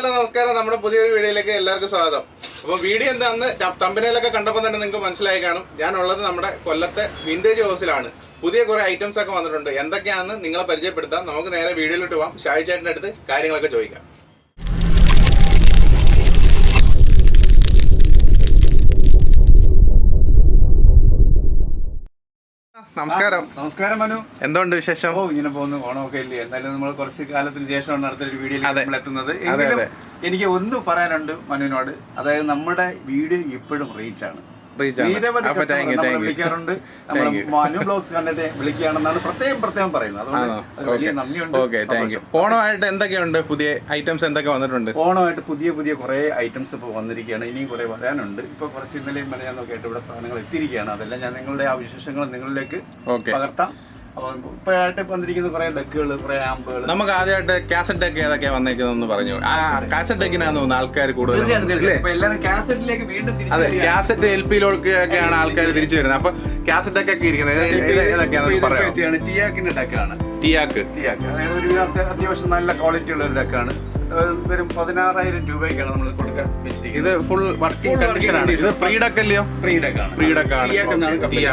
Hello നമസ്കാരം. നമ്മുടെ പുതിയൊരു വീഡിയോയിലേക്ക് എല്ലാവർക്കും സ്വാഗതം. അപ്പോൾ വീഡിയോ എന്താണെന്ന് തമ്പനയിലൊക്കെ കണ്ടപ്പോൾ തന്നെ നിങ്ങൾക്ക് മനസ്സിലായി കാണും. ഞാനുള്ളത് നമ്മുടെ കൊല്ലത്തെ വിന്റേജ് ഹൗസിലാണ് പുതിയ കുറേ ഐറ്റംസ് ഒക്കെ വന്നിട്ടുണ്ട്. എന്തൊക്കെയാണെന്ന് നിങ്ങളെ പരിചയപ്പെടുത്താം. നമുക്ക് നേരെ വീഡിയോയിലോട്ട് പോകാം ഷായി അടുത്ത് കാര്യങ്ങളൊക്കെ ചോദിക്കാം. നമസ്കാരം. നമസ്കാരം മനു. എന്തുകൊണ്ട് വിശേഷം? ഓ ഇങ്ങനെ പോകുന്നു. ഒക്കെ ഇല്ലേ? എന്തായാലും നമ്മൾ കുറച്ച് കാലത്തിന് ശേഷമാണ് അടുത്തൊരു വീഡിയോയിൽ എത്തുന്നത്. എനിക്ക് ഒന്ന് പറയാനുണ്ട് മനുവിനോട്. അതായത് നമ്മുടെ വീഡിയോ ഇപ്പോഴും റീച്ച് വിളിക്കാറുണ്ട്. മനു ബ്ലോഗ്സ് കണ്ടിട്ട് വിളിക്കുകയാണെന്നാണ് പ്രത്യേകം പ്രത്യേകം പറയുന്നത്. അതുകൊണ്ട് വലിയ നന്ദിയുണ്ട്. ഓണമായിട്ട് എന്തൊക്കെയുണ്ട്? പുതിയ ഐറ്റംസ് എന്തൊക്കെ വന്നിട്ടുണ്ട്? ഓണമായിട്ട് പുതിയ പുതിയ കുറെ ഐറ്റംസ് ഇപ്പൊ വന്നിരിക്കുകയാണ്. ഇനിയും കുറെ വരാനുണ്ട്. ഇപ്പൊ കുറച്ച് ഇന്നലെയും മെനഞ്ഞാന്നൊക്കെ ആയിട്ട് ഇവിടെ സാധനങ്ങൾ എത്തിയിരിക്കുകയാണ്. അതെല്ലാം ഞാൻ നിങ്ങളുടെ ആ വിശേഷങ്ങൾ നിങ്ങളിലേക്ക് പകർത്താം. ഇപ്പോഴായിട്ട് വന്നിരിക്കുന്ന കുറേ ഡെക്കുകൾ കുറേ ആമ്പുകൾ നമുക്ക് ആദ്യമായിട്ട് കാസറ്റ് ഡെക്ക് ഏതൊക്കെയാ വന്നേക്കുന്നതെന്ന് പറഞ്ഞു. ആ കാസറ്റ് ഡെക്കിനാന്ന് തോന്നുന്നു ആൾക്കാർ കൂടുതൽ കാസറ്റിലേക്ക് വീണ്ടും അതെ കാസറ്റ് എൽ പിയിലൊക്കെയാണ് ആൾക്കാർ തിരിച്ചു വരുന്നത്. അപ്പൊ കാസറ്റ് ഡെക്ക് ഒക്കെ ഇരിക്കുന്നത്. ഏതൊക്കെയാണെന്ന് പറയാം ടിയാക്കിന്റെ ഡെക്കാണ് ടിയാക്ക്. ടിയാക്ക്. അതായത് ഒരു അത്യാവശ്യം നല്ല ക്വാളിറ്റി ഉള്ള ഒരു ഡെക്കാണ് വെറും പതിനാറായിരം രൂപയ്ക്കാണ് നമ്മൾ കൊടുക്കാൻ വെച്ചിരിക്കുന്നത്. ഇത് ഫുൾ വർക്കിംഗ് കണ്ടീഷനാണ് ഇത് ഫ്രീ ഡെക്ക് അല്ലയോ ഫ്രീ ഡെക്കാണ് Free deck ആണ്. ടിയാക്ക് എന്നാണ് Okay.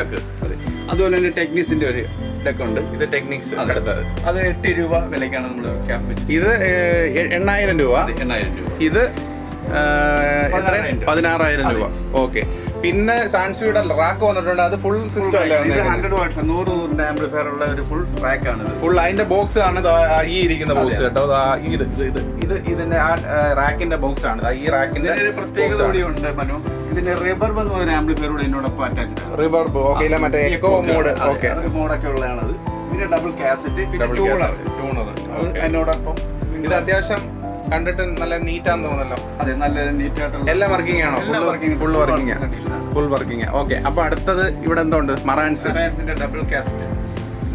അതെ. അതുപോലെ തന്നെ ടെക്നീസിന്റെ ഒരു ഡെക്ക് ഉണ്ട്. ഇത് ടെക്നിക്സ് അടുത്തത് അത്. എട്ട് രൂപ വിലയ്ക്കാണ് നമ്മൾ ക്യാപ് വെച്ചത്. ഇത് എണ്ണായിരം രൂപ. എണ്ണായിരം രൂപ. ഇത്? പതിനാറായിരം രൂപ. ഓക്കെ. പിന്നെ സാൻസ്വിയുടെ റാക്ക് വന്നിട്ടുണ്ട്. അത് ഫുൾ സിസ്റ്റം അല്ലേ ഹൺഡ്രഡ് വാട്ട്സ് നൂറ് നൂറിന്റെ ആംപ്ലിഫയർ ഉള്ള ഒരു ഫുൾ റാക്ക് ആണ് ഫുൾ അതിന്റെ ബോക്സ് ആണ് ഈ ഇരിക്കുന്ന ബോക്സ് കേട്ടോ? ഇത് ഇത് ഇത് ഇത് ഇതിന്റെ ആ റാക്കിന്റെ ബോക്സ് ആണ്. ഈ റാക്കിന്റെ പ്രത്യേകത കൂടി ഉണ്ട് മനു. ഇതിന്റെ റിബർബ് എന്ന് പറയുന്ന ആംപ്ലിഫയർ കൂടെ എന്നോടൊപ്പം അറ്റാച്ച് ആണ്. റിവർബ് ഓക്കെ മറ്റേ എക്കോ മോഡ് ഓക്കെ മോഡൊക്കെ ഉള്ളതാണത്. പിന്നെ ഡബിൾ കാസറ്റ് പിന്നെ ട്യൂണർ ട്യൂണർ എന്നോടൊപ്പം ഇത് അത്യാവശ്യം കണ്ടിട്ട് നല്ല നീറ്റാന്ന് തോന്നല്ലോ. അതെ നല്ല നീറ്റ് ആയിട്ടുള്ള എല്ലാം വർക്കിംഗ് ആണോ. Full working. Full working okay അപ്പൊ അടുത്തത് ഇവിടെ എന്തുണ്ട്? Marantz double cassette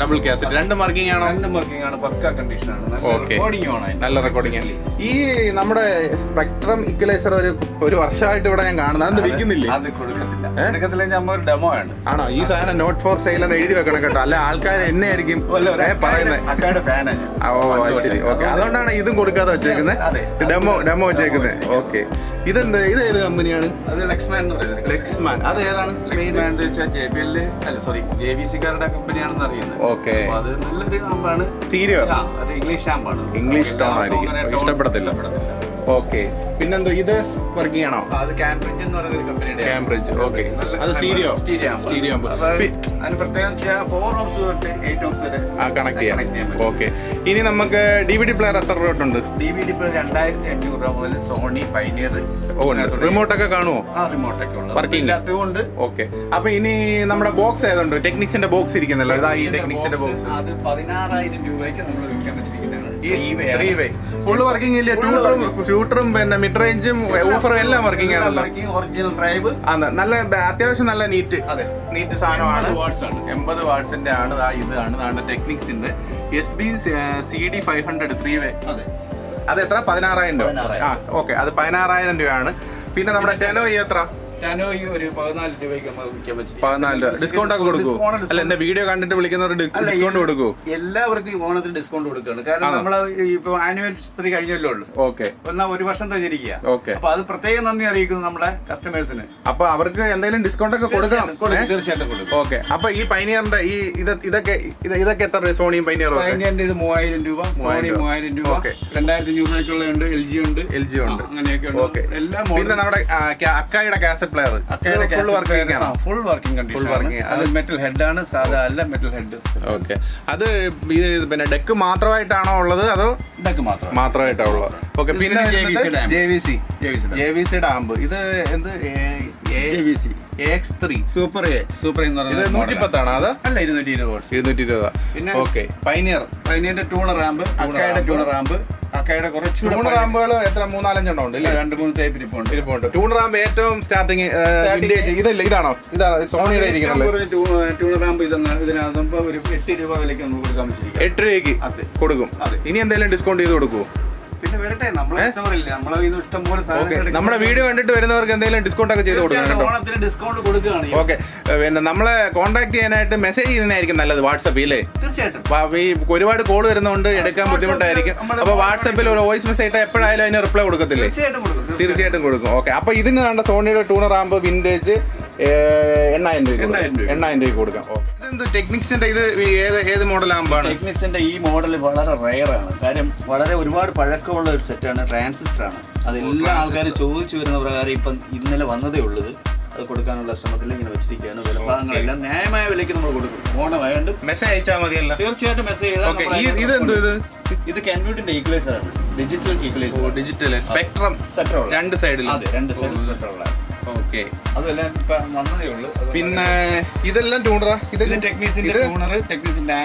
double cassette രണ്ട് മാർക്കിംഗ് ആണോ? രണ്ട് മാർക്കിംഗ് ആണ്. പക്ക കണ്ടീഷൻ ആണ്. നല്ല Okay. റെക്കോർഡിംഗ് ആണ് നല്ല റെക്കോർഡിംഗ് ഈ നമ്മുടെ സ്പെക്ട്രം ഇക്വലൈസർ ഒരു ഒരു വർഷമായിട്ട് ഇവിടെ ഞാൻ കാണുന്നത്. അത് വിൽക്കുന്നില്ലേ? അത് കൊടുക്കത്തില്ല. കൊടുക്കത്തില്ല നമ്മൾ ഒരു ഡെമോ ആണ്. ആണോ? ഈ സാധനം നോട്ട് ഫോർ സെയിൽ എന്ന് എഴുതി വെക്കണം കേട്ടോ. അല്ല ആൾക്കാർ എന്നെ ആയിരിക്കും പറയുന്നത്. അക്കായുടെ ഫാനാണ് ഞാൻ. ആ, ഓ അത് ശരി. ഓക്കെ അതുകൊണ്ടാണ് ഇതും കൊടുക്കാതെ വെച്ചേക്കുന്നത്. അതെ. ഡെമോ ഡെമോ വെച്ചേക്കുന്നത്. ഓക്കെ ഇതെന്ത്? ഇത് ഏത് കമ്പനിയാണ്? അത് ലക്ഷ്മൺ എന്ന് പറയുന്നത്. ലെക്സ്മാൻ അത് ഏതാണ്? ലക്ഷ്മൺ എന്ന് വെച്ചാൽ ജെ ബി എൽ അല്ല സോറി ജെ ബി സിക്കാരുടെ കമ്പനിയാണെന്ന് അറിയുന്നത്. ഓക്കെ. അപ്പൊ അത് നല്ലൊരു ആമ്പാണ്. സ്റ്റീരിയോ? അത് ഇംഗ്ലീഷ് ആമ്പാണ്. ഇംഗ്ലീഷ് ടോൺ ആയിരിക്കും. ഇഷ്ടപ്പെടത്തില്ല. ഓക്കെ. പിന്നെന്തോ ഇത് വർക്ക് ചെയ്യണോ? അത് കാംബ്രിഡ്ജ് എന്ന് പറയുന്ന ഒരു കമ്പനിയുടെ കാംബ്രിഡ്ജ് ഓക്കെ അത് സ്റ്റീരിയോ സ്റ്റീരിയോ. സ്റ്റീരിയോ അതിന് പ്രത്യേകം ഫോർ ഓംസ് തൊട്ട് എയ്റ്റ് ഓംസ് വരെ ആ കണക്ട് ചെയ്യാം. ഓക്കെ ഇനി നമുക്ക് ഡി വി ഡി പ്ലെയർ എത്ര രൂപ ഉണ്ട് ഡി വി ഡി പ്ലെയർ രണ്ടായിരത്തി അഞ്ഞൂറ് രൂപ മുതൽ സോണി പൈനിയർ ഓ റിമോട്ട് ഒക്കെ കാണുമോ ആ റിമോട്ട് ഒക്കെ ഉണ്ട്. വർക്കിംഗ് ഉണ്ട്. ഓക്കെ അപ്പൊ ഇനി നമ്മുടെ ബോക്സ് ഏതുണ്ട്? ടെക്നിക്സിന്റെ ബോക്സ് ഇരിക്കുന്നല്ലോ. ഇതാ ഈ ടെക്നിക്സിന്റെ ബോക്സ് അത് പതിനാറായിരം രൂപയ്ക്ക് നമ്മൾ വിൽക്കാൻ ത്രീ വേ ഫുൾ വർക്കിംഗ് ഇല്ല ട്യൂട്ടറും ട്യൂട്ടറും പിന്നെ മിഡ് റേഞ്ചും ഊഫറും എല്ലാം വർക്കിംഗ് ആണല്ലോ. ഒറിജിനൽ ഡ്രൈവ് ആണ്. നല്ല അത്യാവശ്യം നല്ല നീറ്റ് നീറ്റ് സാധനമാണ്. എൺപത് വാട്ട്സിന്റെ ആണ്. ഇതാണ് ദാണ്ട് ടെക്നിക്സിന്റെ S B C D five hundred three way അതെ. എത്ര? പതിനാറായിരം രൂപ. ആ ഓക്കെ അത് പതിനാറായിരം രൂപയാണ്. പിന്നെ നമ്മുടെ ടെനോ എത്ര? ടാനോയി ഒരു പതിനാല് രൂപയ്ക്ക് നമ്മൾ വിൽക്കാൻ വെച്ചിരിക്കുന്നത് പതിനാല് രൂപ. ഡിസ്കൗണ്ട് ഒക്കെ കൊടുക്കൂ. Discount, അല്ല എന്റെ വീഡിയോ കണ്ടിട്ട് വിളിക്കുന്നവർ ഡിസ്കൗണ്ട് കൊടുക്കൂ. എല്ലാവർക്കും ഈ ഓണത്തിന് ഡിസ്കൗണ്ട് കൊടുക്കുകയാണ്. കാരണം നമ്മൾ ഇപ്പൊ ആനിവേഴ്സറി കഴിഞ്ഞല്ലേ ഉള്ളൂ. ഓക്കെ. എന്നാ ഒരു വർഷം തന്നിരിക്കുക ഓക്കെ. അപ്പൊ അത് പ്രത്യേകം നന്ദി അറിയിക്കുന്നു നമ്മുടെ കസ്റ്റമേഴ്സിന് അപ്പൊ അവർക്ക് എന്തെങ്കിലും ഡിസ്കൗണ്ട് ഒക്കെ കൊടുക്കണം കൊടുക്കും, തീർച്ചയായിട്ടും കൊടുക്കും. ഓക്കെ. അപ്പൊ ഈ പൈനിയറിന്റെ ഈ ഇത് ഇതൊക്കെ ഇത് ഇതൊക്കെ എത്ര സോണിയും പൈനിയറും പൈനിയറിന്റെ ഇത് മൂവായിരം രൂപ സോണി മൂവായിരം രൂപ. രണ്ടായിരത്തി അഞ്ഞൂറ് രൂപയ്ക്കുള്ള ഉണ്ട് എൽ ജി ഉണ്ട്. എൽ ജി ഉണ്ട്. അങ്ങനെയൊക്കെ. ഉണ്ട്. എല്ലാ പിന്നെ നമ്മുടെ അക്കായുടെ കാസറ്റ് പ്ലെയർ ഫുൾ വർക്കിംഗ് ആണ്. Full working condition working. അത് മെറ്റൽ ഹെഡ് ആണ് സാധാ അല്ല മെറ്റൽ ഹെഡ് ഓക്കെ അത് പിന്നെ ഡെക്ക് മാത്രമായിട്ടാണോ ഉള്ളത്? അതോ ഡെക്ക് മാത്രം മാത്രമായിട്ടാണോ ഉള്ളത്? ഓക്കെ പിന്നെ. J V C J V C damp ഇത് എന്ത്? X three super A super എന്ന് പറയുന്നത് നൂറ്റി model അത്? അല്ല ഇരുന്നൂറ്റി ഇരുപത് ഇരുന്നൂറ്റി ഇരുപത് പിന്നെ ഓക്കെ പൈനിയർ പൈനിയറിന്റെ ടൂണർ റാമ്പ് അക്കായുടെ ടൂണർ റാമ്പ് അക്കയുടെ കുറച്ച് ട്യൂണർ റാമ്പുകൾ എത്ര? മൂന്നാലഞ്ചെണ്ണം ഉണ്ട് ഇല്ല, രണ്ട് മൂന്ന് ടൈപ്പ് ഇരിപ്പുണ്ട്. ഇരിപ്പുണ്ട്. ട്യൂണർ റാമ്പ് ഏറ്റവും സ്റ്റാർട്ടിങ് ഇതല്ല ഇതാണോ? ഇതാണ് സോണിയുടെ ഇരിക്കുന്നത് ട്യൂണർ റാമ്പ് ഇതെന്ന് ഇതിനകത്ത് ഒരു എട്ട് രൂപ വിലയ്ക്ക് നമുക്ക് കൊടുക്കാൻ പറ്റില്ല എട്ട് രൂപയ്ക്ക് കൊടുക്കും. ഇനി എന്തെങ്കിലും ഡിസ്കൗണ്ട് ചെയ്ത് കൊടുക്കുമോ പിന്നെ വരട്ടെ നമ്മളെ കസ്റ്റമറില്ലേ നമ്മളെ ഇഷ്ടം പോലെ ഓക്കെ. സാധനങ്ങൾ നമ്മുടെ വീഡിയോ കണ്ടിട്ട് വരുന്നവർക്ക് എന്തെങ്കിലും ഡിസ്കൗണ്ട് ഒക്കെ ചെയ്ത് കൊടുക്കണം കേട്ടോ. ഓണത്തിന് ഡിസ്കൗണ്ട് കൊടുക്കുകയാണ് ഈ- ഓക്കെ. പിന്നെ നമ്മളെ കോൺടാക്ട് ചെയ്യാനായിട്ട് മെസ്സേജ് ചെയ്യുന്നതായിരിക്കും നല്ലത് വാട്സപ്പിൽ ഇല്ലേ? തീർച്ചയായിട്ടും. വാ- ഈ ഒരുപാട് കോൾ വരുന്നതുകൊണ്ട് എടുക്കാൻ ബുദ്ധിമുട്ടായിരിക്കും. അപ്പോൾ വാട്സപ്പിൽ ഒരു വോയിസ് മെസ്സേജ് ഇട്ടാൽ എപ്പോഴായാലും അതിന് റിപ്ലൈ കൊടുക്കത്തില്ലേ? തീർച്ചയായിട്ടും കൊടുക്കും തീർച്ചയായിട്ടും. കൊടുക്കും. ഓക്കെ. അപ്പോൾ ഇതിന് വേണ്ട സോണിയുടെ ടൂണർ ആകുമ്പോൾ വിന്റേജ് എണ്ണായിരം രൂപ എണ്ണായിരം രൂപ. കൊടുക്കാം. ഓക്കെ ഇതെന്ത് ടെക്നിക്സിന്റെ ഇത് ഏത് ഏത് മോഡൽ ആകുമ്പോഴാണ് ടെക്നിക്സിന്റെ ഈ മോഡൽ വളരെ റയറാണ് ആണ്. കാര്യം വളരെ ഒരുപാട് പഴക്കമുള്ള ഒരു സെറ്റാണ് ട്രാൻസിസ്റ്റർ ആണ്. അതെല്ലാ ആൾക്കാരും ചോദിച്ചു വരുന്ന പ്രകാരം ഇപ്പം ഇന്നലെ വന്നതേ ഉള്ളത് അത് കൊടുക്കാനുള്ള ശ്രമത്തിൽ ഇങ്ങനെ വെച്ചിരിക്കുകയാണ്. വിലഭാഗങ്ങളെല്ലാം ന്യായമായ വിലയ്ക്ക് നമ്മൾ കൊടുക്കും. ഓണമായതുകൊണ്ട് മെസ്സേജ് അയച്ചാൽ മതിയല്ല. തീർച്ചയായിട്ടും മെസ്സേജ് ഓക്കെ ഇതെന്തോ ഇത്? ഇത് കൻവ്യൂട്ടിന്റെ ഈക്വലൈസർ ആണ്. ഡിജിറ്റൽ ഈക്വലൈസർ ഡിജിറ്റൽ സ്പെക്ട്രം രണ്ട് സൈഡിൽ അതെ രണ്ട് സൈഡിൽ സ്പെക്ട്രം ഉള്ള. ഓക്കെ. അതെല്ലാം ഇപ്പൊ വന്നതേ ഉള്ളൂ. പിന്നെ ഇതെല്ലാം ടൂണറാ? ഇത് ടെക്നീസിന്റെ ടെക്നീസിന്റെ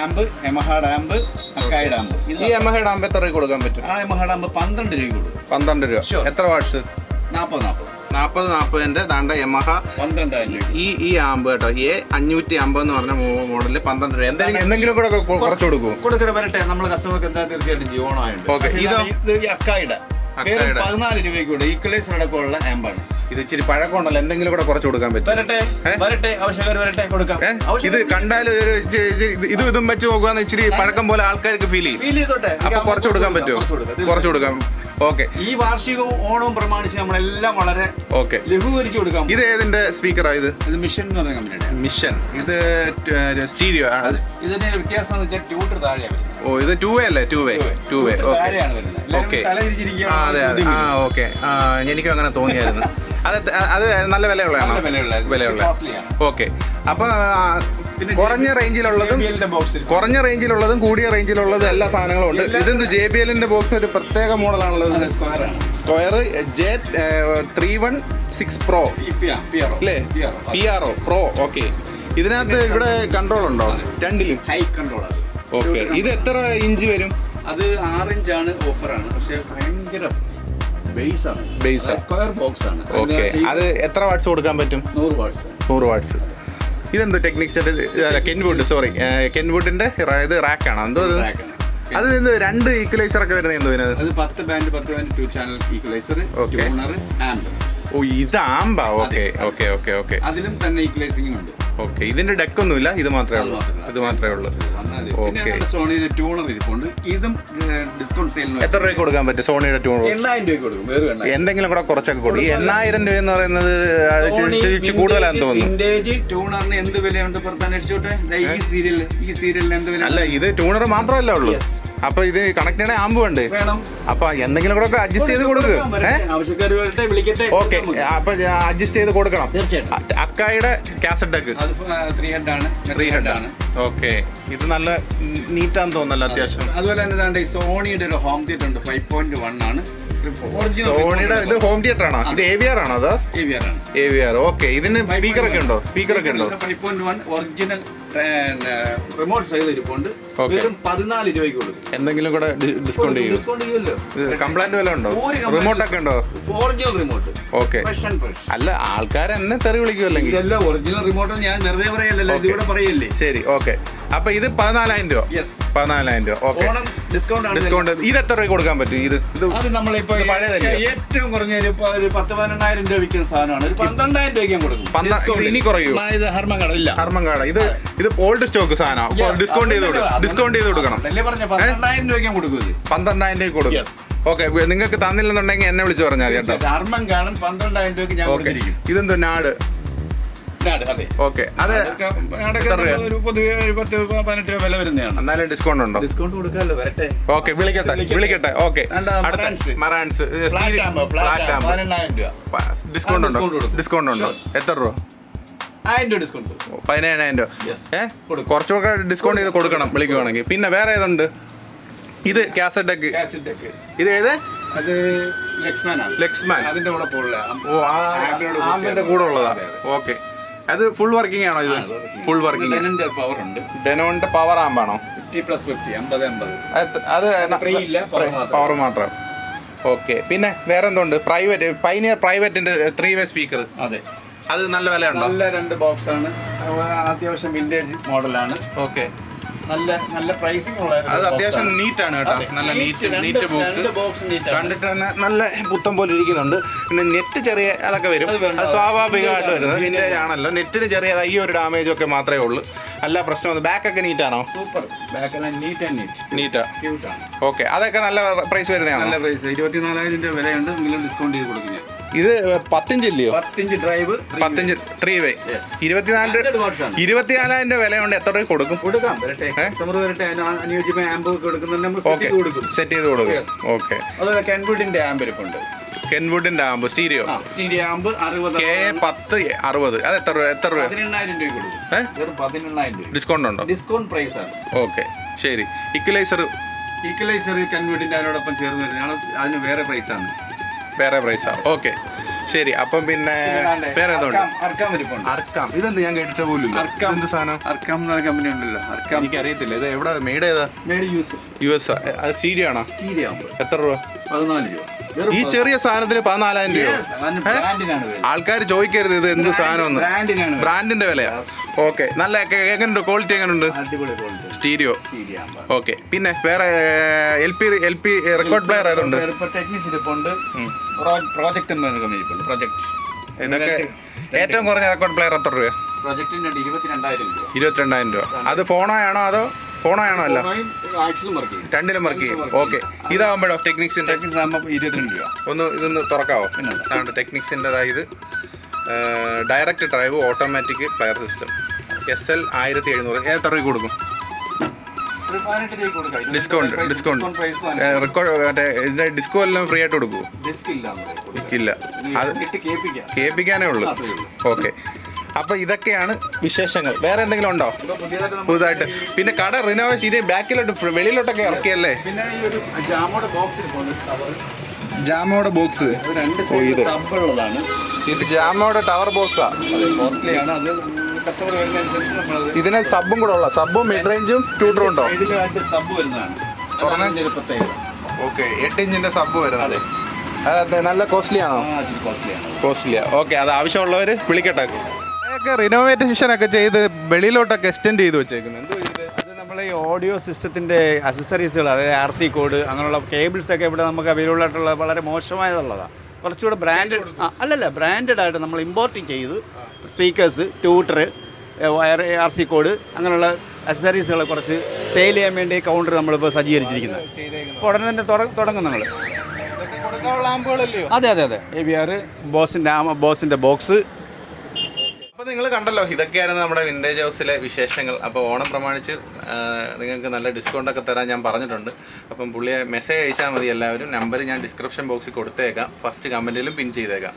എമഹ ഡാമ്പ് അക്കായ് ഡാമ്പ്. ഈ ആകുമ്പോൾ എത്ര രൂപ കൊടുക്കാൻ പറ്റും? ആ എമഹ ഡാമ്പ് പന്ത്രണ്ട് രൂപ കൊടുക്കും. പന്ത്രണ്ട് രൂപ. എത്ര വാട്സ് നാൽപ്പത് നാൽപ്പത് നാൽപ്പത് നാപ്പതിന്റെ ദാണ്ട യമഹ. പന്ത്രണ്ടായിരം ഈ ഈ ആമ്പ് കേട്ടോ എ അഞ്ഞൂറ്റി അമ്പത് എന്ന് പറഞ്ഞ മോഡലിൽ പന്ത്രണ്ട് രൂപ. എന്തെങ്കിലും എന്തെങ്കിലും കൂടെ കുറച്ച് കൊടുക്കും കൊടുക്കണ വരട്ടെ. നമ്മൾ കസ്റ്റമർക്ക് എന്താ തീർച്ചയായിട്ടും ജീവണമായിട്ട് ഓക്കെ. ഇതോ? അക്കായുടെ. പതിനാല് രൂപയ്ക്ക് കൂടെ ഈക്വലൈസർ അടക്കമുള്ള ആമ്പാണ് ഇത് ഇച്ചിരി പഴക്കമുണ്ടല്ലോ. എന്തെങ്കിലും കൂടെ കുറച്ച് കൊടുക്കാൻ പറ്റും വരട്ടെ വരട്ടെ ആവശ്യക്കാർ വരട്ടെ കൊടുക്കാം. ഇത് കണ്ടാൽ ഒരു ഇത് വെച്ച് നോക്കുക ഇച്ചിരി പഴക്കം പോലെ ആൾക്കാർക്ക് ഫീൽ ചെയ്യും. അപ്പൊ കുറച്ച് കൊടുക്കാൻ പറ്റുമോ? കുറച്ച് കൊടുക്കാം. ഓക്കെ. ഈ വാർഷികവും ഓണവും പ്രമാണിച്ച് നമ്മളെല്ലാം വളരെ ഓക്കെ. ലഘൂകരിച്ചു കൊടുക്കാം ഇത് ഏതിന്റെ സ്പീക്കറാ ഇത്? ഇത് മിഷൻ എന്ന് പറയുന്ന കമ്പനിയുടെ മിഷൻ. ഇത് സ്റ്റീരിയോ ആണ് ഇതിന്റെ വ്യത്യാസം എന്ന് വെച്ചാൽ ട്യൂട്ടർ താഴെയാണ് വരുന്നത്. ഓ ഇത് ടു വേ അല്ലേ? Two way two way okay അതെ അതെ. ആ ഓക്കെ എനിക്കും അങ്ങനെ തോന്നിയായിരുന്നു. അത് അത് നല്ല വിലയുള്ളതാണ്? വിലയുള്ള. ഓക്കെ അപ്പൊ ആ, കുറഞ്ഞ റേഞ്ചിലുള്ളതും കുറഞ്ഞ റേഞ്ചിലുള്ളതും കൂടിയ റേഞ്ചിലുള്ളതും എല്ലാ സാധനങ്ങളും ഉണ്ട് ഇതെന്ത് ജെ ബി എല്ലിന്റെ ബോക്സ് ഒരു പ്രത്യേക മോഡലാണുള്ളത്? Square J three one six pro അല്ലേ? P R O pro okay ഇതിനകത്ത് ഇവിടെ കൺട്രോൾ ഉണ്ടോ? രണ്ടിലും? ഹൈ കൺട്രോൾ ഓക്കെ ഇത് എത്ര ഇഞ്ച് വരും? അത് ആറ് ഇഞ്ചാണ് ഓഫറാണ് പക്ഷേ ഭയങ്കര ബേസ് ആണ്. ബേസ്. സ്ക്വയർ ബോക്സ് ആണ്. ഓക്കെ അത് എത്ര വാട്സ് കൊടുക്കാൻ പറ്റും? നൂറ് വാട്സ് നൂറ് വാട്ട്സ് ഇതെന്ത് ടെക്നിക്സിന്റെ കെൻവുഡ് സോറി കെൻവുഡിന്റെ ഇത്? റാക്കാണ് എന്തോ അത് നിന്ന് രണ്ട് ഈക്വലൈസർ ഒക്കെ വരുന്നത് എന്തോ അത് പത്ത് ബാൻഡ് പത്ത് band two channel equaliser okay amp ഓ ഇതാമ്പ ഓക്കെ ഓക്കെ ഓക്കെ ഓക്കെ. അതിലും തന്നെ ഈക്വലൈസിംഗ് ഉണ്ട്. ഓക്കെ ഇതിന്റെ ഡെക്ക് ഒന്നുമില്ല ഇത് മാത്രമേ ഉള്ളൂ. ഇത് മാത്രമേ ഉള്ളൂ. നമ്മുടെ സോണിയുടെ ട്യൂണർ ഇരിപ്പുണ്ട്. ഇതും ഡിസ്കൗണ്ട് സെയിലിന് എത്ര രൂപയ്ക്ക് കൊടുക്കാൻ പറ്റും സോണിയുടെ ട്യൂണർ എണ്ണായിരം രൂപയ്ക്ക് കൊടുക്കും. വേറെ എന്തെങ്കിലും കൂടെ കുറച്ചൊക്കെ കൊടുക്കും. ഈ എണ്ണായിരം രൂപ എന്ന് പറയുന്നത് കൂടുതലാന്ന് തോന്നുന്നു. ട്യൂണറിന് എന്ത് വിലയുണ്ട്? പുറത്ത് അന്വേഷിച്ചോട്ടെ ഈ സീരിയൽ ഈ സീരിയലിന് എന്ത് വില അല്ല ഇത് ട്യൂണർ മാത്രമല്ല ഉള്ളൂ? അപ്പൊ ഇത് കണക്ട് ചെയ്യണേ ആമ്പ് വേണ്ടേ? വേണം. അപ്പൊ എന്തെങ്കിലും കൂടെ ഒക്കെ അഡ്ജസ്റ്റ് ചെയ്ത് കൊടുക്കുക ഓക്കെ അപ്പൊ അഡ്ജസ്റ്റ് ചെയ്ത് കൊടുക്കണം. അക്കായുടെ കാസറ്റ് ഡെക്ക് ആണ്. ത്രീ ഹെഡ് ആണ്. ഓക്കെ ഇത് നല്ല നീറ്റാന്ന് തോന്നല്ലോ അത്യാവശ്യം. അതുപോലെ തന്നെ സോണിയുടെ ഒരു ഹോം തിയേറ്റർ ഉണ്ട്. ഫൈവ് പോയിന്റ് വൺ ആണ്. സോണിയുടെ ഇത് ഹോം തിയേറ്റർ ആണോ? ഇത് എ വി ആർ ആണോ അതോ? ആണ്. എ വി ആർ ഓക്കെ ഇതിന് സ്പീക്കർ ഒക്കെ ഉണ്ടോ? സ്പീക്കർ ഒക്കെ ഉണ്ടോ? Five point one original remote size ഇരിപ്പുണ്ട്. വെറും പതിനാല് രൂപയ്ക്ക് കൊടുക്കും എന്തെങ്കിലും കൂടെ ഡിസ്കൗണ്ട് ചെയ്യും ഡിസ്കൗണ്ട് ചെയ്യുമല്ലോ. കംപ്ലൈന്റ് വല്ല ഉണ്ടോ? റിമോട്ട് ഒക്കെ ഉണ്ടോ? ഒറിജിനൽ റിമോട്ട് ഓക്കെ അല്ല ആൾക്കാർ എന്നെ തെറി വിളിക്കുമല്ലെങ്കിൽ ഇതെല്ലാം ഒറിജിനൽ റിമോട്ട് ഞാൻ വെറുതെ പറയല്ലോ ഇതിവിടെ പറയല്ലേ? ശരി ഓക്കെ അപ്പൊ ഇത് പതിനാലായിരം രൂപ. പതിനാലായിരം രൂപ. ഓക്കെ ഡിസ്കൗണ്ട് ഡിസ്കൗണ്ട് ഇത് എത്ര രൂപ കൊടുക്കാൻ പറ്റും? ഇത് അത് നമ്മളിപ്പോ ഏറ്റവും കുറഞ്ഞ ഒരു പത്ത് പതിനെണ്ണായിരം രൂപ വിൽക്കുന്ന സാധനമാണ്. ഒരു പന്ത്രണ്ടായിരം രൂപയ്ക്ക് ഞാൻ കൊടുക്കും. ഇനി കുറയോ? ഇത് ഇല്ല. ഇത് ഇത് ഓൾഡ് സ്റ്റോക്ക് സാധനം ഡിസ്കൗണ്ട് ചെയ്ത് കൊടുക്കണം. ഡിസ്കൗണ്ട് ചെയ്ത് കൊടുക്കണം. പന്ത്രണ്ടായിരം രൂപയ്ക്ക് കൊടുക്കും പന്ത്രണ്ടായിരം രൂപ കൊടുക്കും. ഓക്കെ നിങ്ങൾക്ക് തന്നില്ലെന്നുണ്ടെങ്കിൽ എന്നെ വിളിച്ചു പറഞ്ഞാൽ മതി കേട്ടോ. ഹർമ്മങ്കാടൻ പന്ത്രണ്ടായിരം രൂപയ്ക്ക് ഞാൻ ഇതെന്തോ നാട്? ഓക്കെ. അത് രൂപ? ഒരു പൊതുവെ ഒരു പത്ത് രൂപ, പതിനെട്ട് രൂപ വില വരുന്നതാണ്. എന്നാലും ഡിസ്കൗണ്ട് ഉണ്ടോ? ഡിസ്കൗണ്ട് കൊടുക്കാമല്ലോ വരട്ടെ. ഓക്കെ വിളിക്കട്ടെ വിളിക്കട്ടെ. ഓക്കെ. മറാൻസ്. ഡിസ്കൗണ്ട് ഉണ്ടോ? ഡിസ്കൗണ്ട് ഉണ്ടോ? എത്ര രൂപ? പതിനേഴായിരം രൂപ. കുറച്ചുകൂടെ ഡിസ്കൗണ്ട് ചെയ്ത് കൊടുക്കണം വിളിക്കുവാണെങ്കിൽ. പിന്നെ വേറെ ഏതുണ്ട്? ഇത് കാസറ്റ് ഡെക്ക് ഇത് ഏത്? അത് ലക്ഷ്മൺ ലക്സ്മാൻ അതിന്റെ കൂടെ ഓ ആമ്പിന്റെ കൂടെ ഉള്ളതാ. ഓക്കെ. അത് ഫുൾ വർക്കിംഗ് ആണോ ഇത്? ഫുൾ വർക്കിംഗ് പവർ ഉണ്ട്. ഡെനോണിന്റെ പവർ ആമ്പാണോ ഫിഫ്റ്റി പ്ലസ് ഫിഫ്റ്റി അമ്പത് അമ്പത്. അത് പവർ മാത്രം. ഓക്കെ പിന്നെ വേറെ എന്തുണ്ട് പ്രൈവറ്റ് പൈനിയർ പ്രൈവറ്റിന്റെ ത്രീ വേ സ്പീക്കർ അതെ. അത് നല്ല വില ഉണ്ടോ നല്ല രണ്ട് ബോക്സ് ആണ്. അത്യാവശ്യം വിന്റേജ് മോഡലാണ് ഓക്കെ നല്ല നല്ല പ്രൈസിംഗ് ഉള്ള അത് അത്യാവശ്യം. നീറ്റ് ആണ് കേട്ടോ. നല്ല നീറ്റ് നീറ്റ് ബോക്സ്. കണ്ടിട്ട് തന്നെ നല്ല പുത്തം പോലെ ഇരിക്കുന്നുണ്ട്. പിന്നെ നെറ്റ് ചെറിയ അതൊക്കെ വരും. അത്. സ്വാഭാവികമായിട്ട് വരുന്നത്. നിന്റെ വിന്റേജ് ആണല്ലോ നെറ്റിന് ചെറിയ ഈ ഒരു ഡാമേജ് ഒക്കെ മാത്രമേ ഉള്ളൂ. അല്ല പ്രശ്നം ബാക്ക് ഒക്കെ നീറ്റ് ആണോ? Super back neat neat okay അതൊക്കെ നല്ല പ്രൈസ് വരുന്നതാണ്? നല്ല പ്രൈസ് ഇരുപത്തിനാലായിരം രൂപ വിലയുണ്ട്. നിങ്ങൾ ഡിസ്കൗണ്ട് ചെയ്ത് കൊടുക്കുന്നത് ഇത് പത്തിഞ്ചില്ലയോ? പത്തിഞ്ച് ഡ്രൈവ് പത്തിഞ്ച് ത്രീ വേ. ഇരുപത്തിനാല്. ഇരുപത്തിനാലായിരം രൂപ വിലയുണ്ട്. എത്ര രൂപ കൊടുക്കും? കൊടുക്കാം വരട്ടെ. കസ്റ്റമർ വരട്ടെ അനുയോജ്യമായ ആമ്പ് കൊടുക്കുന്നുണ്ട് നമ്മൾ സെറ്റ് ചെയ്ത് കൊടുക്കും. സെറ്റ് ചെയ്ത് കൊടുക്കും. ഓക്കെ അതുപോലെ കെൻവുഡിന്റെ ആമ്പ് ഇരിപ്പുണ്ട്. കെൻവുഡിന്റെ ആമ്പ് സ്റ്റീരിയോ സ്റ്റീരിയോ ആമ്പ് അറുപത് കെ പത്ത് അറുപത്. അത് എത്ര രൂപ എത്ര രൂപ? പതിനെണ്ണായിരം രൂപ കൊടുക്കും? പതിനെണ്ണായിരം രൂപ. ഡിസ്കൗണ്ട് ഉണ്ടോ? ഡിസ്കൗണ്ട് പ്രൈസ് ആണ്. ഓക്കെ ശരി. ഇക്വലൈസർ ഇക്വലൈസർ കെൻവുഡിന്റെ അതിനോടൊപ്പം ചേർന്ന് വരുന്നതാണ്. അതിന് വേറെ പ്രൈസ് ആണ്. വേറെ പ്രൈസാ ഓക്കെ ശരി അപ്പം പിന്നെ വേറെ അർക്കാം- ഇതെന്ത് ഞാൻ കേട്ടിട്ട് പോലും അർക്കാം. എന്ത് സാധനം? അർക്കാം എന്ന കമ്പനി ഉണ്ടല്ലോ. അർക്കാം. എനിക്ക് അറിയത്തില്ല ഇത് എവിടെ? മെയ്ഡ് ഏതാ? മേഡ് എസ് യു എസ് അത് സ്റ്റീരിയോ ആണോ? സ്റ്റീരിയോ എത്ര രൂപ? പതിനാല് രൂപ. ഈ ചെറിയ സാധനത്തിന് പതിനാലായിരം രൂപ ആൾക്കാർ ചോദിക്കരുത് ഇത് എന്ത് സാധനം ബ്രാൻഡിന്റെ വിലയാ. ഓക്കെ. നല്ല എങ്ങനെയുണ്ട് ക്വാളിറ്റി എങ്ങനെയുണ്ട് സ്റ്റീരിയോ ഓക്കെ. പിന്നെ വേറെ L P L P record player ഏതുണ്ട്? Project project ഇതൊക്കെ ഏറ്റവും കുറഞ്ഞ റെക്കോർഡ് പ്ലെയർ എത്ര രൂപ ഇരുപത്തിരണ്ടായിരം രൂപ. ഇരുപത്തിരണ്ടായിരം രൂപ. അത് ഫോണോയാണോ അതോ ഫോണോയാണോ അല്ല? രണ്ടിലും വർക്ക് ചെയ്യും. ഓക്കെ ഇതാവുമ്പോഴോ ടെക്നിക്സിന്റെ ഒന്ന് ഇതൊന്ന് തുറക്കാവോ? അതാണ് ടെക്നിക്സിന്റെതായത് direct drive automatic player system S L ആയിരത്തി എഴുന്നൂറ് എത്ര രൂപ കൊടുക്കും? ഡിസ്കൗണ്ട് ഡിസ്കൗണ്ട് റെക്കോർഡ് മറ്റേ ഇതിന്റെ ഡിസ്കോ എല്ലാം ഫ്രീ ആയിട്ട് കൊടുക്കുമോ ഇല്ല അത് കേൾപ്പിക്കാനേ ഉള്ളൂ. ഓക്കെ അപ്പൊ ഇതൊക്കെയാണ് വിശേഷങ്ങൾ. വേറെ എന്തെങ്കിലും ഉണ്ടോ? പുതുതായിട്ട്. പിന്നെ കട റിനോവേഷൻ ഇതേ ബാക്കിലോട്ട് വെളിയിലോട്ടൊക്കെ ഇറക്കിയല്ലേ? ജാമോടെ ബോക്സ് ഓ, ഇത്. ഇത് ജാമോടെ ടവർ ബോക്സാ ഇതിന് സബും കൂടെ ഉള്ള സബും മിഡ് റേഞ്ചും ട്യൂട്ടറും ഉണ്ടോ? ഓക്കെ എട്ട് ഇഞ്ചിന്റെ സബ് വരുന്നത്. അതെ. നല്ല കോസ്റ്റ്ലി ആണോ? കോസ്റ്റ്ലിയാണ് കോസ്റ്റ്ലിയാ ഓക്കെ അത് ആവശ്യമുള്ളവർ വിളിക്കട്ടെ. അതൊക്കെ റിനോവേഷൻ ഒക്കെ ചെയ്ത് വെളിയിലോട്ടൊക്കെ എക്സ്റ്റെൻഡ് ചെയ്ത് വെച്ചേക്കുന്നത് എന്തോ ചെയ്ത് അത് നമ്മൾ ഈ ഓഡിയോ സിസ്റ്റത്തിന്റെ അസസറീസുകൾ അതായത് ആർ സി കോഡ് അങ്ങനെയുള്ള കേബിൾസ് ഒക്കെ ഇവിടെ നമുക്ക് അവൈലബിൾ ആയിട്ടുള്ള വളരെ മോശമായതുള്ളതാണ് കുറച്ചുകൂടെ ബ്രാൻഡഡ് അല്ലല്ല ബ്രാൻഡഡ് ആയിട്ട് നമ്മൾ ഇമ്പോർട്ടിങ് ചെയ്ത് സ്പീക്കേഴ്സ് ട്യൂട്ടർ വയർ ആർ സി കോഡ് അങ്ങനെയുള്ള അസസറീസുകൾ കുറച്ച് സെയിൽ ചെയ്യാൻ വേണ്ടി കൗണ്ടർ നമ്മളിപ്പോൾ സജ്ജീകരിച്ചിരിക്കുന്നത് അപ്പോൾ ഉടനെ തന്നെ തുട- തുടങ്ങും ആമ്പുകളല്ലയോ? അതെ അതെ അതെ. എ ബി ആർ ബോസിന്റെ ബോസിന്റെ ബോക്സ് നിങ്ങൾ കണ്ടല്ലോ. ഇതൊക്കെയായിരുന്നു നമ്മുടെ വിന്റേജ് ഹൗസിലെ വിശേഷങ്ങൾ. അപ്പോൾ ഓണം പ്രമാണിച്ച് നിങ്ങൾക്ക് നല്ല ഡിസ്കൗണ്ട് ഒക്കെ തരാൻ ഞാൻ പറഞ്ഞിട്ടുണ്ട്. അപ്പം പുള്ളിയെ മെസ്സേജ് അയച്ചാൽ മതി എല്ലാവരും. നമ്പർ ഞാൻ ഡിസ്ക്രിപ്ഷൻ ബോക്സിൽ കൊടുത്തേക്കാം. ഫസ്റ്റ് കമന്റിലും പിൻ ചെയ്തേക്കാം.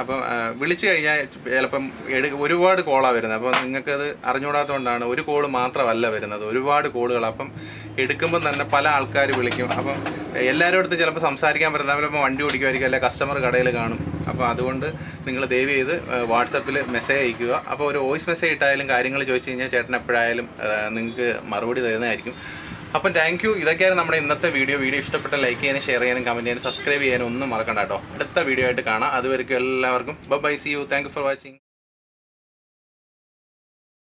അപ്പം വിളിച്ചു കഴിഞ്ഞാൽ ചിലപ്പം എടു ഒരുപാട് കോളാണ് വരുന്നത്. അപ്പോൾ നിങ്ങൾക്കത് അറിഞ്ഞുകൂടാത്തതുകൊണ്ടാണ് ഒരു കോൾ മാത്രമല്ല വരുന്നത്. ഒരുപാട് കോളുകൾ അപ്പം എടുക്കുമ്പം തന്നെ പല ആൾക്കാർ വിളിക്കും. അപ്പം എല്ലാവരും അടുത്ത് ചിലപ്പോൾ സംസാരിക്കാൻ പറ്റുന്ന ചിലപ്പോൾ വണ്ടി ഓടിക്കുമായിരിക്കും അല്ലെങ്കിൽ കസ്റ്റമർ കടയിൽ കാണും. അപ്പോൾ അതുകൊണ്ട് നിങ്ങൾ ദയവ് ചെയ്ത് വാട്സപ്പിൽ മെസ്സേജ് അയക്കുക അപ്പോൾ ഒരു വോയിസ് മെസ്സേജ് ഇട്ടായാലും കാര്യങ്ങൾ ചോദിച്ചു കഴിഞ്ഞാൽ ചേട്ടൻ എപ്പോഴായാലും നിങ്ങൾക്ക് മറുപടി തരുന്നതായിരിക്കും. അപ്പം താങ്ക് യു ഇതൊക്കെയാണ് നമ്മുടെ ഇന്നത്തെ വീഡിയോ വീഡിയോ ഇഷ്ടപ്പെട്ട ലൈക്ക് ചെയ്യാനും ഷെയർ ചെയ്യാനും കമന്റ് ചെയ്യാനും സബ്സ്ക്രൈബ് ചെയ്യാനും ഒന്നും മറക്കണ്ട കേട്ടോ. അടുത്ത വീഡിയോ ആയിട്ട് കാണാം. അതുവരെയ്ക്കും എല്ലാവർക്കും. Bye see you thank for watching